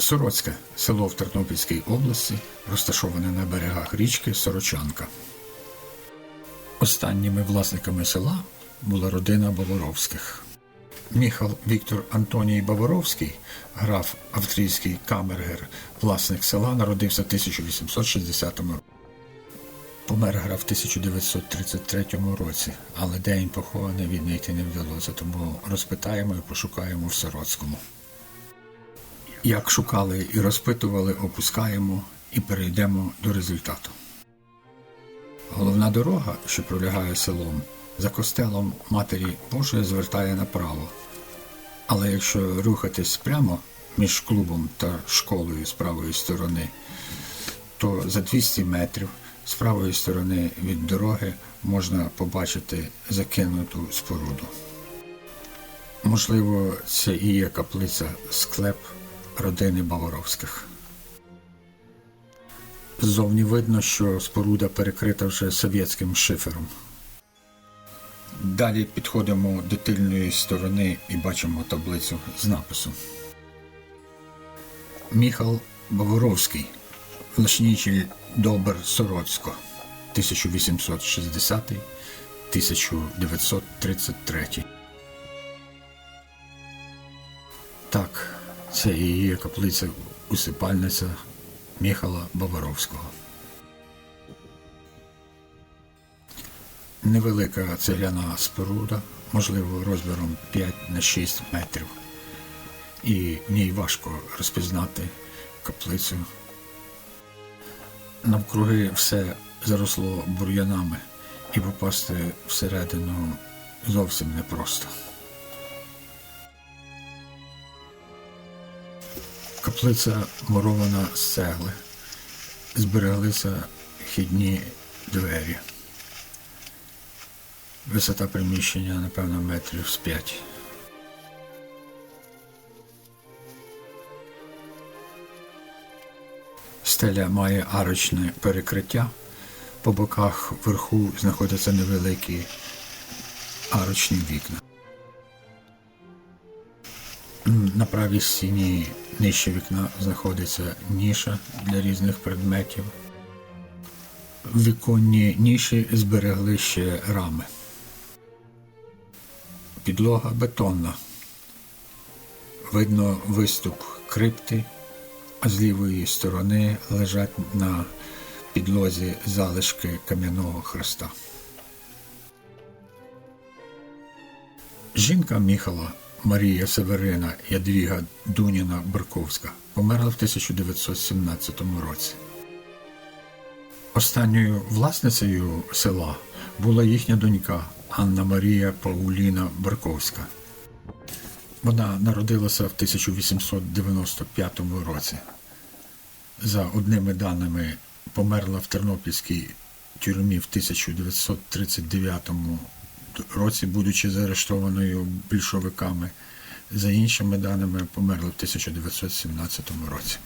Сороцьке село в Тернопільській області, розташоване на берегах річки Сорочанка. Останніми власниками села була родина Боворовських. Міхал Віктор Антоній Боворовський, граф австрійський камергер, власник села, народився в 1860 році. Помер граф в 1933 році, але де він похований, віднайти не вдалося, тому розпитаємо і пошукаємо в Сороцькому. Як шукали і розпитували, опускаємо і перейдемо до результату. Головна дорога, що пролягає селом, за костелом Матері Божої звертає направо. Але якщо рухатись прямо між клубом та школою з правої сторони, то за 200 метрів з правої сторони від дороги можна побачити закинуту споруду. Можливо, це і є каплиця склеп родини Баворовських. Ззовні видно, що споруда перекрита вже совєтським шифером. Далі підходимо до тильної сторони і бачимо таблицю з написом. Міхал Баворовський, власничий Добр Сороцько, 1860-1933. Так, це є каплиця усипальниця Міхала Баваровського. Невелика цегляна споруда, можливо, розміром 5 на 6 метрів. І в ній важко розпізнати каплицю. Навкруги все заросло бур'янами, і попасти всередину зовсім непросто. Каплиця мурована з цегли. Збереглися вхідні двері. Висота приміщення, напевно, метрів з п'ять. Стеля має арочне перекриття. По боках вверху знаходяться невеликі арочні вікна. На правій стіні нижче вікна знаходиться ніша для різних предметів. Віконні ніші зберегли ще рами. Підлога бетонна. Видно виступ крипти, а з лівої сторони лежать на підлозі залишки кам'яного хреста. Жінка Міхала Марія Северина Ядвіга Дуніна Барковська померла в 1917 році. Останньою власницею села була їхня донька Анна Марія Пауліна Барковська. Вона народилася в 1895 році. За одними даними, померла в Тернопільській тюрмі в 1939 році, будучи заарештованою більшовиками. За іншими даними, померла в 1917 році.